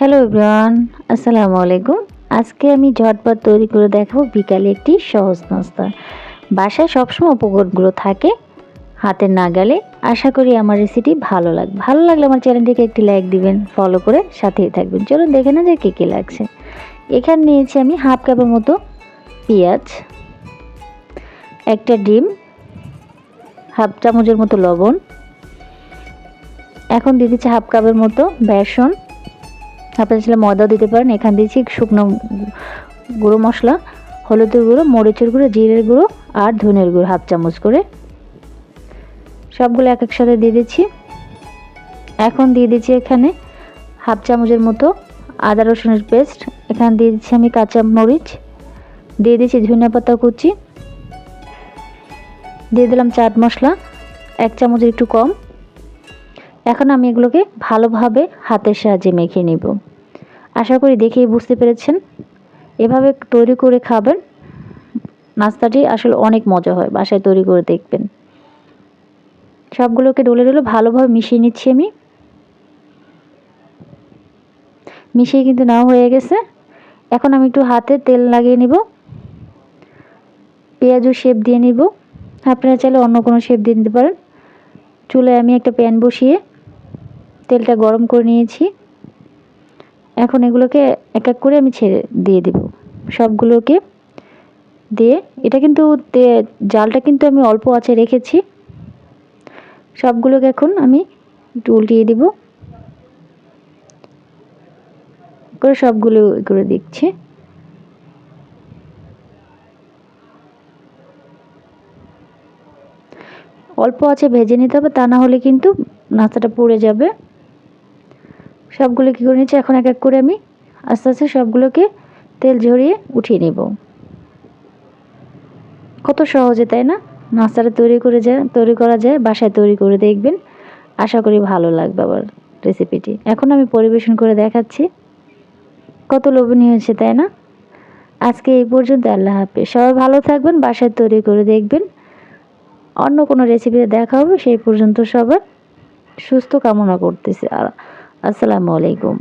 Hello everyone আসসালামু আলাইকুম আজকে আমি ঝটপট তৈরি করে দেখাবো বিকালে একটি সহজ নাস্তা। বাসায় সবসময় উপকরণগুলো থাকে হাতের নাগালে। আশা করি আমার রেসিপি ভালো লাগবে ভালো লাগলে আমার চ্যানেলটিকে একটি লাইক দিবেন ফলো করে সাথেই থাকবেন। চলুন দেখে না যে কী কী লাগছে। এখানে নিয়েছি আমি হাফ কাপের মতো পেঁয়াজ, একটা ডিম হাফ চামচের মতো লবণ। এখন দিয়ে দিচ্ছি হাফ কাপের মতো বেসন। আপনারা চাইলে ময়দাও দিতে পারেন। এখান দিয়েছি শুকনো গুঁড়ো মশলা, হলুদের গুঁড়ো, মরিচের গুঁড়ো, জিরের গুঁড়ো আর ধনের গুঁড়ো হাফ চামচ করে। সবগুলো এক এক সাথে দিয়ে দিচ্ছি। এখন দিয়ে দিচ্ছি এখানে হাফ চামচের মতো আদা রসুনের পেস্ট। এখানে দিয়ে দিচ্ছি আমি কাঁচা মরিচ। দিয়ে দিচ্ছি ধনিয়া পাতা কুচি। দিয়ে দিলাম চাট মশলা। এক চামচের একটু কম। এখন আমি এগুলোকে ভালোভাবে হাতের সাহায্যে মেখে নিব। আশা করি দেখেই বুঝতে পেরেছেন। এভাবে তৈরি করে খাবেন, নাস্তাটি আসলে অনেক মজা হয়, বাসায় তৈরি করে দেখবেন। সবগুলোকে ডলে ডলে ভালোভাবে মিশিয়ে নিচ্ছি আমি। মিশিয়ে কিন্তু নাও হয়ে গেছে। এখন আমি একটু হাতে তেল লাগিয়ে নিব। পেঁয়াজও শেপ দিয়ে নিব। আপনারা চাইলে অন্য কোনো শেপ দিয়ে নিতে পারেন। চুলে আমি একটা প্যান বসিয়ে তেলটা গরম করে নিয়েছি। এখন এগুলোকে এক এক করে আমি ছেড়ে দিয়ে দেব। সবগুলোকে দিয়ে, এটা কিন্তু জালটা কিন্তু আমি অল্প আছে রেখেছি। সবগুলোকে এখন আমি একটু উল্টিয়ে দিব। করে সবগুলো করে দিচ্ছি। অল্প আছে ভেজে নিতে হবে, তা না হলে কিন্তু নাস্তাটা পুড়ে যাবে। সবগুলো কী করে নিচ্ছি এখন এক এক করে আমি আস্তে আস্তে সবগুলোকে তেল ঝরিয়ে উঠিয়ে নেব। কত সহজে, তাই না? নাস্তাটা তৈরি করে যায়, তৈরি করা যায়, বাসায় তৈরি করে দেখবেন। আশা করি ভালো লাগবে আবার রেসিপিটি এখন আমি পরিবেশন করে দেখাচ্ছি। কত লোভনীয় হয়েছে, তাই না? আজকে এই পর্যন্ত, আল্লাহ হাফিজ। সবাই ভালো থাকবেন, বাসায় তৈরি করে দেখবেন। অন্য কোনো রেসিপিতে দেখা হবে, সেই পর্যন্ত সবার সুস্থ কামনা করতেছি। আসসালামু আলাইকুম।